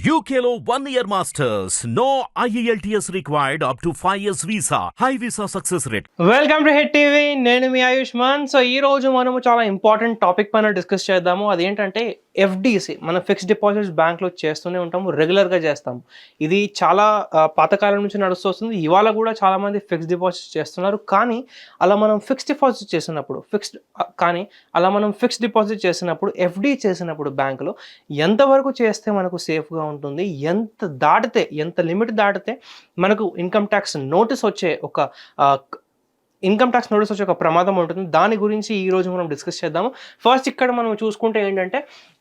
యూకేలో one year masters no IELTS required up to five years visa high visa success rate welcome to hit TV నేను మీ Ayushman so ఈ రోజు మనము చాలా ఇంపార్టెంట్ టాపిక్ పైన డిస్కస్ చేద్దాము అదేంటంటే ఎఫ్డిసి మనం ఫిక్స్డ్ డిపాజిట్స్ బ్యాంక్లో చేస్తూనే ఉంటాము రెగ్యులర్గా చేస్తాము. ఇది చాలా పాతకాలం నుంచి నడుస్తూ వస్తుంది. ఇవాళ కూడా చాలామంది ఫిక్స్డ్ డిపాజిట్స్ చేస్తున్నారు. కానీ అలా మనం ఫిక్స్డ్ డిపాజిట్ చేసినప్పుడు ఫిక్స్డ్ కానీ అలా మనం ఫిక్స్డ్ డిపాజిట్ చేసినప్పుడు ఎఫ్డి చేసినప్పుడు బ్యాంకులో ఎంతవరకు చేస్తే మనకు సేఫ్గా ఉంటుంది ఎంత దాటితే ఎంత లిమిట్ దాటితే మనకు ఇన్కమ్ ట్యాక్స్ నోటీస్ వచ్చే ఒక ఇన్కమ్ ట్యాక్స్ నోటీస్ వచ్చే ఒక ప్రమాదం ఉంటుంది. దాని గురించి ఈ రోజు మనం డిస్కస్ చేద్దాము. ఫస్ట్ ఇక్కడ మనం చూసుకుంటే ఏంటంటే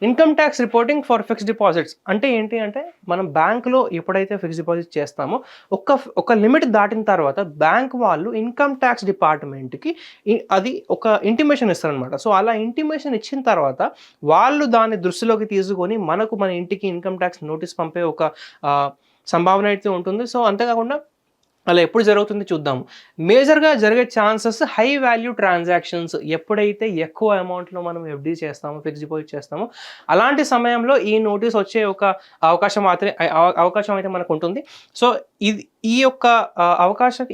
income tax reporting for fixed deposits. అంటే ఏంటి అంటే మనం బ్యాంకులో ఎప్పుడైతే ఫిక్స్డ్ డిపాజిట్ చేస్తామో ఒక ఒక లిమిట్ దాటిన తర్వాత బ్యాంక్ వాళ్ళు ఇన్కమ్ ట్యాక్స్ డిపార్ట్మెంట్కి అది ఒక ఇంటిమేషన్ ఇస్తారనమాట సో అలా ఇంటిమేషన్ ఇచ్చిన తర్వాత వాళ్ళు దాన్ని దృష్టిలోకి తీసుకొని మనకు మన ఇంటికి ఇన్కమ్ ట్యాక్స్ నోటీస్ పంపే ఒక సంభావన అయితే ఉంటుంది. సో అంతేకాకుండా అలా ఎప్పుడు జరుగుతుంది చూద్దాము. మేజర్గా జరిగే ఛాన్సెస్ హై వాల్యూ ట్రాన్సాక్షన్స్ ఎప్పుడైతే ఎక్కువ అమౌంట్లో మనం ఎఫ్డీ చేస్తామో ఫిక్స్ డిపాజిట్ చేస్తామో అలాంటి సమయంలో ఈ నోటీస్ వచ్చే ఒక అవకాశం మాత్రమే అవకాశం అయితే మనకు ఉంటుంది. సో ఇది ఈ యొక్క అవకాశం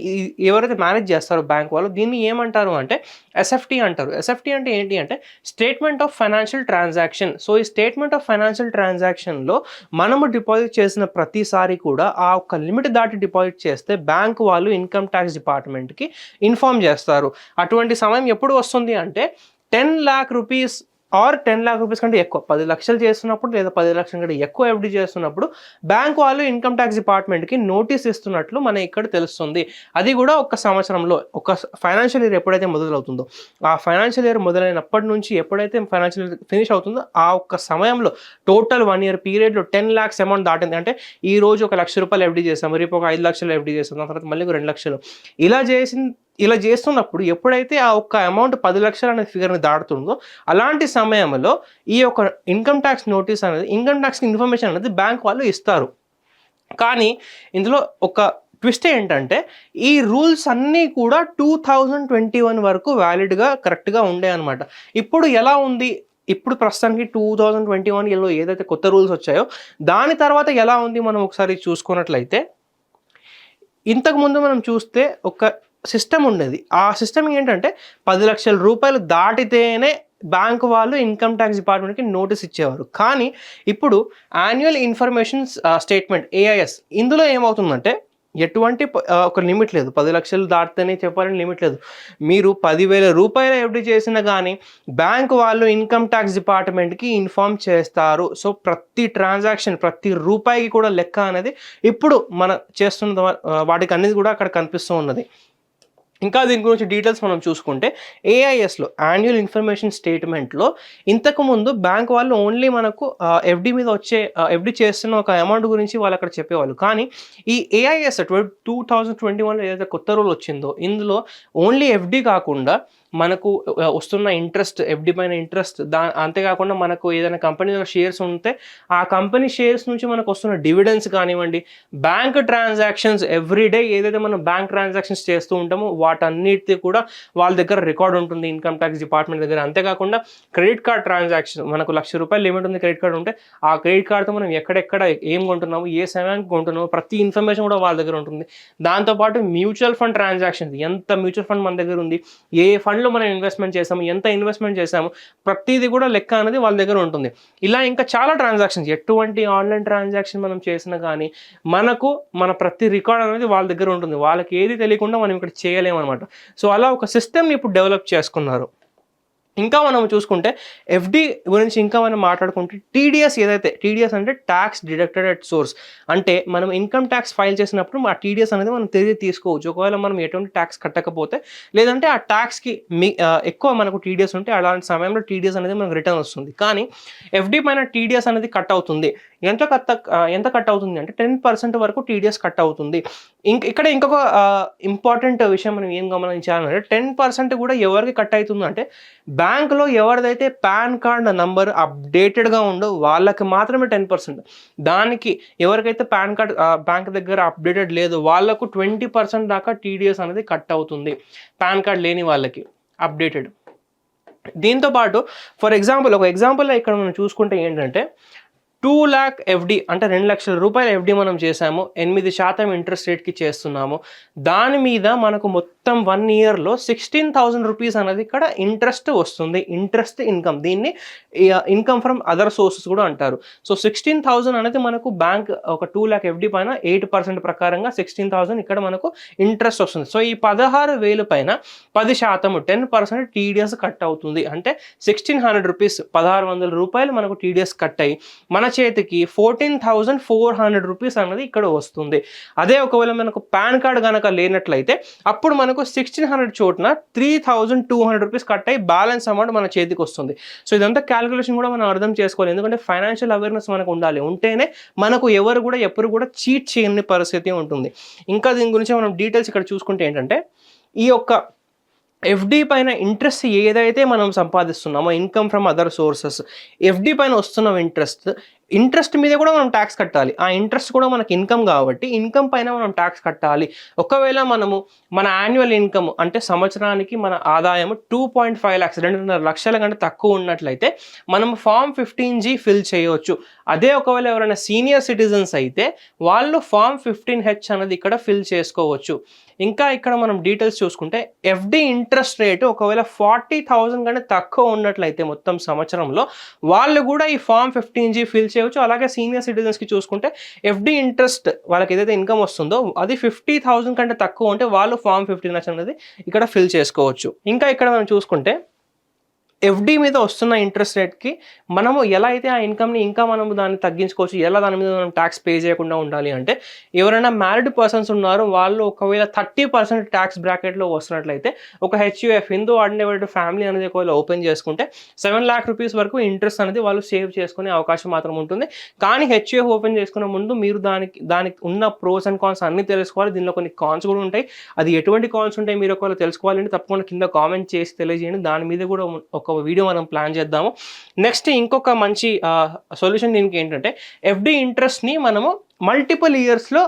ఎవరైతే మేనేజ్ చేస్తారో బ్యాంక్ వాళ్ళు దీన్ని ఏమంటారు అంటే ఎస్ఎఫ్టీ అంటారు. ఎస్ఎఫ్టీ అంటే ఏంటి అంటే statement of financial transaction so ఈ స్టేట్మెంట్ ఆఫ్ ఫైనాన్షియల్ ట్రాన్సాక్షన్లో మనము డిపాజిట్ చేసిన ప్రతిసారి కూడా ఆ ఒక్క లిమిట్ దాటి డిపాజిట్ చేస్తే బ్యాంక్ వాళ్ళు ఇన్కమ్ ట్యాక్స్ డిపార్ట్మెంట్కి ఇన్ఫార్మ్ చేస్తారు. అటువంటి సమయం ఎప్పుడు వస్తుంది అంటే ten lakh rupees or ten lakh rupees కంటే ఎక్కువ. పది లక్షలు చేస్తున్నప్పుడు లేదా పది లక్షల కంటే ఎక్కువ ఎఫ్డి చేస్తున్నప్పుడు బ్యాంక్ వాళ్ళు ఇన్కమ్ ట్యాక్స్ డిపార్ట్మెంట్కి నోటీస్ ఇస్తున్నట్లు మన ఇక్కడ తెలుస్తుంది. అది కూడా ఒక సంవత్సరంలో ఒక ఫైనాన్షియల్ ఇయర్ ఎప్పుడైతే మొదలవుతుందో ఆ ఫైనాన్షియల్ ఇయర్ మొదలైనప్పటి నుంచి ఎప్పుడైతే ఫైనాన్షియల్ ఇయర్ ఫినిష్ అవుతుందో ఆ ఒక్క సమయంలో టోటల్ వన్ ఇయర్ పీరియడ్లో టెన్ ల్యాక్స్ అమౌంట్ దాటింది. అంటే ఈ రోజు ఒక లక్ష రూపాయలు ఎఫ్డి చేస్తాము రేపు ఒక ఐదు లక్షలు ఎఫ్డి చేస్తాం దాని తర్వాత మళ్ళీ రెండు లక్షలు. ఇలా చేసిన ఇలా చేస్తున్నప్పుడు ఎప్పుడైతే ఆ ఒక్క అమౌంట్ పది లక్షలు అనే ఫిగర్ని దాటుతుందో అలాంటి సమయంలో ఈ యొక్క ఇన్కమ్ ట్యాక్స్ నోటీస్ అనేది ఇన్కమ్ ట్యాక్స్ ఇన్ఫర్మేషన్ అనేది బ్యాంక్ వాళ్ళు ఇస్తారు. కానీ ఇందులో ఒక ట్విస్ట్ ఏంటంటే ఈ రూల్స్ అన్నీ కూడా టూ థౌజండ్ ట్వంటీ వన్ వరకు వ్యాలిడ్గా కరెక్ట్గా ఉండే అనమాట ఇప్పుడు ఎలా ఉంది? ఇప్పుడు ప్రస్తుతానికి టూ థౌజండ్ ట్వంటీ వన్లో ఏదైతే కొత్త రూల్స్ వచ్చాయో దాని తర్వాత ఎలా ఉంది మనం ఒకసారి చూసుకున్నట్లయితే ఇంతకుముందు మనం చూస్తే ఒక సిస్టమ్ ఉండేది. ఆ సిస్టమ్ ఏంటంటే పది లక్షల రూపాయలు దాటితేనే బ్యాంక్ వాళ్ళు ఇన్కమ్ ట్యాక్స్ డిపార్ట్మెంట్కి నోటీస్ ఇచ్చేవారు. కానీ ఇప్పుడు యాన్యువల్ ఇన్ఫర్మేషన్ స్టేట్మెంట్ ఏఐఎస్ ఇందులో ఏమవుతుందంటే ఎటువంటి ఒక లిమిట్ లేదు. పది లక్షలు దాటితేనే చెప్పాలని లిమిట్ లేదు. మీరు పదివేల రూపాయలు ఎఫ్డి చేసినా కానీ బ్యాంక్ వాళ్ళు ఇన్కమ్ ట్యాక్స్ డిపార్ట్మెంట్కి ఇన్ఫార్మ్ చేస్తారు. సో ప్రతి ట్రాన్సాక్షన్ ప్రతి రూపాయికి కూడా లెక్క అనేది ఇప్పుడు మన చేస్తున్న వాటికి అనేది కూడా అక్కడ కనిపిస్తూ ఉన్నది. ఇంకా దీని గురించి డీటెయిల్స్ మనం చూసుకుంటే ఏఐఎస్లో యాన్యువల్ ఇన్ఫర్మేషన్ స్టేట్మెంట్లో ఇంతకుముందు బ్యాంక్ వాళ్ళు ఓన్లీ మనకు ఎఫ్డి మీద వచ్చే ఎఫ్డి చేస్తున్న ఒక అమౌంట్ గురించి వాళ్ళు అక్కడ చెప్పేవాళ్ళు. కానీ ఈ ఏఐఎస్ టూ థౌజండ్ ట్వంటీ వన్లో ఏదైతే కొత్త రూల్ వచ్చిందో ఇందులో ఓన్లీ ఎఫ్డి కాకుండా మనకు వస్తున్న ఇంట్రెస్ట్ ఎఫ్డి పైన ఇంట్రెస్ట్ దా అంతేకాకుండా మనకు ఏదైనా కంపెనీలో షేర్స్ ఉంటే ఆ కంపెనీ షేర్స్ నుంచి మనకు వస్తున్న డివిడెన్స్ కానివ్వండి బ్యాంక్ ట్రాన్సాక్షన్స్ ఎవ్రీ డే ఏదైతే మనం బ్యాంక్ ట్రాన్సాక్షన్స్ చేస్తూ ఉంటామో వాటన్నిటి కూడా వాళ్ళ దగ్గర రికార్డ్ ఉంటుంది ఇన్కమ్ ట్యాక్స్ డిపార్ట్మెంట్ దగ్గర. అంతేకాకుండా క్రెడిట్ కార్డ్ ట్రాన్సాక్షన్ మనకు లక్ష రూపాయలు లిమిట్ ఉంది క్రెడిట్ కార్డ్ ఉంటే ఆ క్రెడిట్ కార్డ్తో మనం ఎక్కడెక్కడ ఏం కొంటున్నాము ఏ సమయానికి కొంటున్నాము ప్రతి ఇన్ఫర్మేషన్ కూడా వాళ్ళ దగ్గర ఉంటుంది. దాంతోపాటు మ్యూచువల్ ఫండ్ ట్రాన్సాక్షన్స్ ఎంత మ్యూచువల్ ఫండ్ మన దగ్గర ఉంది ఏ ఫండ్ ఫండ్లో మనం ఇన్వెస్ట్మెంట్ చేసాము ఎంత ఇన్వెస్ట్మెంట్ చేసాము ప్రతిదీ కూడా లెక్క అనేది వాళ్ళ దగ్గర ఉంటుంది. ఇలా ఇంకా చాలా ట్రాన్సాక్షన్స్ ఎటువంటి ఆన్లైన్ ట్రాన్సాక్షన్ మనం చేసినా కానీ మనకు మన ప్రతి రికార్డ్ అనేది వాళ్ళ దగ్గర ఉంటుంది. వాళ్ళకి ఏది తెలియకుండా మనం ఇక్కడ చేయలేము అనమాట సో అలా ఒక సిస్టమ్ని ఇప్పుడు డెవలప్ చేసుకున్నారు. ఇంకా మనం చూసుకుంటే ఎఫ్డి గురించి ఇంకా మనం మాట్లాడుకుంటే టీడీఎస్ ఏదైతే టీడీఎస్ అంటే ట్యాక్స్ డిడక్టెడ్ అట్ సోర్స్ అంటే మనం ఇన్కమ్ ట్యాక్స్ ఫైల్ చేసినప్పుడు ఆ టీడీఎస్ అనేది మనం తిరిగి తీసుకోవచ్చు. ఒకవేళ మనం ఎటువంటి ట్యాక్స్ కట్టకపోతే లేదంటే ఆ ట్యాక్స్కి మీ ఎక్కువ మనకు టీడీఎస్ ఉంటే అలాంటి సమయంలో టీడీఎస్ అనేది మనకు రిటర్న్ వస్తుంది. కానీ ఎఫ్డి పైన టీడీఎస్ అనేది కట్ అవుతుంది. ఎంత కట్ ఎంత కట్ అవుతుంది అంటే టెన్ పర్సెంట్ వరకు టీడీఎస్ కట్ అవుతుంది. ఇంక ఇక్కడ ఇంకొక ఇంపార్టెంట్ విషయం మనం ఏం గమనించాలంటే టెన్ పర్సెంట్ కూడా ఎవరికి కట్ అవుతుంది అంటే బ్యాంక్లో ఎవరిదైతే పాన్ కార్డ్ నంబర్ అప్డేటెడ్గా ఉండో వాళ్ళకి మాత్రమే టెన్ పర్సెంట్. దానికి ఎవరికైతే పాన్ కార్డ్ బ్యాంక్ దగ్గర అప్డేటెడ్ లేదు వాళ్ళకు ట్వంటీ పర్సెంట్ దాకా టీడీఎస్ అనేది కట్ అవుతుంది. పాన్ కార్డ్ లేని వాళ్ళకి అప్డేటెడ్. దీంతో పాటు ఫర్ ఎగ్జాంపుల్ ఒక ఎగ్జాంపుల్ ఇక్కడ మనం చూసుకుంటే ఏంటంటే టూ ల్యాక్ ఎఫ్డి అంటే రెండు లక్షల రూపాయల ఎఫ్డి మనం చేసాము ఎనిమిది శాతం ఇంట్రెస్ట్ రేట్కి చేస్తున్నాము. దాని మీద మనకు మొత్తం మొత్తం వన్ ఇయర్లో సిక్స్టీన్ థౌసండ్ రూపీస్ అనేది ఇక్కడ ఇంట్రెస్ట్ వస్తుంది. ఇంట్రెస్ట్ ఇన్కమ్ దీన్ని ఇన్కమ్ ఫ్రమ్ అదర్ సోర్సెస్ కూడా అంటారు. సో సిక్స్టీన్ థౌజండ్ అనేది మనకు బ్యాంక్ ఒక టూ ల్యాక్ ఎఫ్డి పైన ఎయిట్ పర్సెంట్ ప్రకారంగా సిక్స్టీన్ థౌసండ్ ఇక్కడ మనకు ఇంట్రెస్ట్ వస్తుంది. సో ఈ పదహారు వేలు పైన పది శాతం టెన్ పర్సెంట్ టీడీఎస్ కట్ అవుతుంది. అంటే సిక్స్టీన్ హండ్రెడ్ రూపీస్ పదహారు వందల రూపాయలు మనకు టీడీఎస్ కట్ అయ్యి మన చేతికి fourteen thousand four hundred rupees అనేది ఇక్కడ వస్తుంది. అదే ఒకవేళ మనకు పాన్ కార్డ్ కనుక లేనట్లయితే అప్పుడు మనకు sixteen hundred చోటున three thousand two hundred rupees cut అయ్యి బ్యాలెన్స్ అమౌంట్ మన చేతికి వస్తుంది. సో ఇదంతా క్యాలిక్యులేషన్ కూడా మనం అర్థం చేసుకోవాలి. ఎందుకంటే ఫైనాన్షియల్ అవేర్నెస్ మనకు ఉండాలి. ఉంటేనే మనకు ఎవరు కూడా ఎప్పుడు కూడా చీట్ చేయని పరిస్థితి ఉంటుంది. ఇంకా దీని గురించి మనం డీటెయిల్స్ ఇక్కడ చూసుకుంటే ఏంటంటే ఈ యొక్క ఎఫ్డి పైన ఇంట్రెస్ట్ ఏదైతే మనం సంపాదిస్తున్నామో income from other sources FD పైన వస్తున్న ఇంట్రెస్ట్ ఇంట్రెస్ట్ మీద కూడా మనం ట్యాక్స్ కట్టాలి. ఆ ఇంట్రెస్ట్ కూడా మనకి ఇన్కమ్ కాబట్టి ఇన్కమ్ పైన మనం ట్యాక్స్ కట్టాలి. ఒకవేళ మనము మన యాన్యువల్ ఇన్కమ్ అంటే సంవత్సరానికి మన ఆదాయం టూ పాయింట్ ఫైవ్ ల్యాక్స్ రెండున్నర లక్షల కంటే తక్కువ ఉన్నట్లయితే మనం ఫామ్ ఫిఫ్టీన్ జీ ఫిల్ చేయవచ్చు అదే ఒకవేళ ఎవరైనా సీనియర్ సిటిజన్స్ అయితే వాళ్ళు ఫామ్ ఫిఫ్టీన్ హెచ్ అనేది ఇక్కడ ఫిల్ చేసుకోవచ్చు. ఇంకా ఇక్కడ మనం డీటెయిల్స్ చూసుకుంటే ఎఫ్డి ఇంట్రెస్ట్ రేటు ఒకవేళ ఫార్టీ థౌజండ్ కంటే తక్కువ ఉన్నట్లయితే మొత్తం సంవత్సరంలో వాళ్ళు కూడా ఈ ఫామ్ ఫిఫ్టీన్ జీ ఫిల్ చేయవచ్చు. అలాగే సీనియర్ సిటిజన్స్కి చూసుకుంటే ఎఫ్డి ఇంట్రెస్ట్ వాళ్ళకి ఏదైతే ఇన్కమ్ వస్తుందో అది ఫిఫ్టీ థౌజండ్ కంటే తక్కువ ఉంటే వాళ్ళు ఫామ్ ఫిఫ్టీన్ అనేది ఇక్కడ ఫిల్ చేసుకోవచ్చు. ఇంకా ఇక్కడ మనం చూసుకుంటే ఎఫ్డి మీద వస్తున్న ఇంట్రెస్ట్ రేట్కి మనము ఎలా అయితే ఆ ఇన్కమ్ని ఇంకా మనము దాన్ని తగ్గించుకోవచ్చు ఎలా దాని మీద మనం ట్యాక్స్ పే చేయకుండా ఉండాలి అంటే ఎవరైనా మ్యారిడ్ పర్సన్స్ ఉన్నారో వాళ్ళు ఒకవేళ థర్టీ పర్సెంట్ ట్యాక్స్ బ్రాకెట్లో వస్తున్నట్లయితే ఒక హెచ్యుఎఫ్ హిందూ ఆర్డినరీ ఫ్యామిలీ అనేది ఒకవేళ ఓపెన్ చేసుకుంటే సెవెన్ ల్యాక్ రూపీస్ వరకు ఇంట్రెస్ట్ అనేది వాళ్ళు సేవ్ చేసుకునే అవకాశం మాత్రం ఉంటుంది. కానీ హెచ్యుఎఫ్ ఓపెన్ చేసుకునే ముందు మీరు దానికి దానికి ఉన్న ప్రోస్ అండ్ కాన్స్ అన్ని తెలుసుకోవాలి. దీనిలో కొన్ని కాన్స్ కూడా ఉంటాయి. అది ఎటువంటి కాన్స్ ఉంటాయి మీరు ఒకవేళ తెలుసుకోవాలంటే తప్పకుండా కింద కామెంట్ చేసి తెలియజేయండి. దాని మీద కూడా ఒక వీడియో మనం ప్లాన్ చేద్దాము. నెక్స్ట్ ఇంకొక మంచి సొల్యూషన్ దీనికి ఏంటంటే ఎఫ్డి ఇంట్రెస్ట్ని మనము మల్టిపుల్ ఇయర్స్లో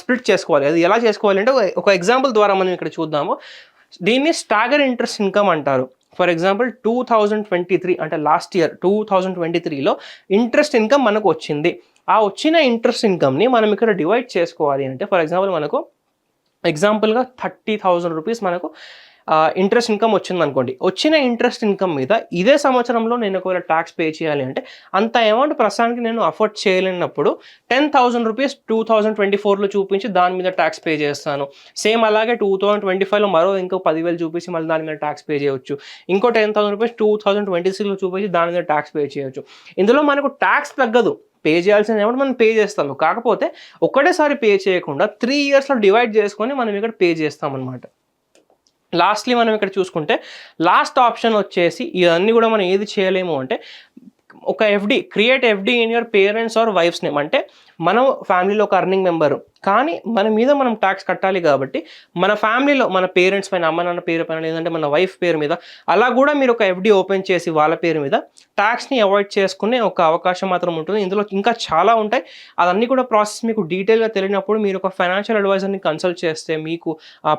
స్ప్లిట్ చేసుకోవాలి. అది ఎలా చేసుకోవాలి అంటే ఒక ఎగ్జాంపుల్ ద్వారా మనం ఇక్కడ చూద్దాము. దీన్ని స్టాగర్ ఇంట్రెస్ట్ ఇన్కమ్ అంటారు. For example two thousand twenty three అంటే last year two thousand twenty త్రీలో ఇంట్రెస్ట్ ఇన్కమ్ మనకు వచ్చింది. ఆ వచ్చిన ఇంట్రెస్ట్ ఇన్కమ్ని మనం ఇక్కడ డివైడ్ చేసుకోవాలి అంటే ఫర్ ఎగ్జాంపుల్ మనకు ఎగ్జాంపుల్గా థర్టీ థౌజండ్ రూపీస్ మనకు ఇంట్రెస్ట్ ఇన్కమ్ వచ్చింది అనుకోండి వచ్చిన ఇంట్రెస్ట్ ఇన్కమ్ మీద ఇదే సంవత్సరంలో నేను ఒకవేళ ట్యాక్స్ పే చేయాలి అంటే అంత అమౌంట్ ప్రస్తుతానికి నేను అఫోర్డ్ చేయలేనప్పుడు ten thousand rupees two thousand twenty ఫోర్లో చూపించి దాని మీద ట్యాక్స్ పే చేస్తాను. సేమ్ అలాగే టూ థౌసండ్ ట్వంటీ ఫైవ్లో మరో ఇంకో పదివేలు చూపించి మళ్ళీ దాని మీద ట్యాక్స్ పే చేయవచ్చు ఇంకో ten thousand rupees two thousand twenty సిక్స్లో చూపించి దాని మీద ట్యాక్స్ పే చేయవచ్చు ఇందులో మనకు ట్యాక్స్ తగ్గదు. పే చేయాల్సిన అమౌంట్ మనం పే చేస్తాము. కాకపోతే ఒకటేసారి పే చేయకుండా త్రీ ఇయర్స్లో డివైడ్ చేసుకొని మనం ఇక్కడ పే చేస్తాం అనమాట లాస్ట్లీ మనం ఇక్కడ చూసుకుంటే లాస్ట్ ఆప్షన్ వచ్చేసి ఇవన్నీ కూడా మనం ఏది చేయలేము అంటే ఒక FD create FD in your parents or wife's name అంటే మనం ఫ్యామిలీలో ఒక అర్నింగ్ మెంబరు కానీ మన మీద మనం ట్యాక్స్ కట్టాలి కాబట్టి మన ఫ్యామిలీలో మన పేరెంట్స్ పైన అమ్మ నాన్న పేరు పైన లేదంటే మన వైఫ్ పేరు మీద అలా కూడా మీరు ఒక ఎఫ్డి ఓపెన్ చేసి వాళ్ళ పేరు మీద ట్యాక్స్ని అవాయిడ్ చేసుకునే ఒక అవకాశం మాత్రం ఉంటుంది. ఇందులో ఇంకా చాలా ఉంటాయి. అదన్నీ కూడా ప్రాసెస్ మీకు డీటెయిల్గా తెలియనప్పుడు మీరు ఒక ఫైనాన్షియల్ అడ్వైజర్ని కన్సల్ట్ చేస్తే మీకు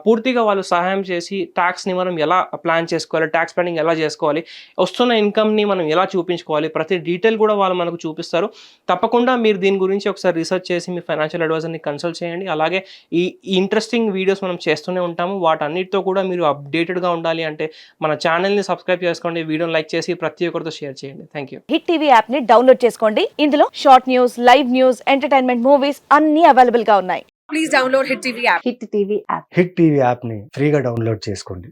పూర్తిగా వాళ్ళు సహాయం చేసి ట్యాక్స్ని మనం ఎలా ప్లాన్ చేసుకోవాలి ట్యాక్స్ ప్లానింగ్ ఎలా చేసుకోవాలి వస్తున్న ఇన్కమ్ని మనం ఎలా చూపించుకోవాలి ప్రతి డీటెయిల్ కూడా వాళ్ళు మనకు చూపిస్తారు. తప్పకుండా మీరు దీని గురించి ఒకసారి రీసెర్చ్ చేసి మీ ఫైనాన్షియల్ అడ్వైజర్ని కన్సల్ట్ చేయండి. అలాగే ఈ ఇంట్రెస్టింగ్ వీడియోస్ మనం చేస్తూనే ఉంటాము. వాటన్నిటితో కూడా మీరు అప్డేటెడ్గా ఉండాలి అంటే మన ఛానల్ని సబ్స్క్రైబ్ చేసుకోండి. వీడియోని లైక్ చేసి ప్రతి ఒక్కరితో షేర్ చేయండి. థ్యాంక్ యూ హిట్ టీవీ యాప్ని డౌన్లోడ్ చేసుకోండి. ఇందులో short news live news entertainment movies అన్ని అవైలబుల్గా ఉన్నాయి. Please download Hit TV app. Hit TV app Hit TV యాప్ని ఫ్రీగా డౌన్లోడ్ చేసుకోండి.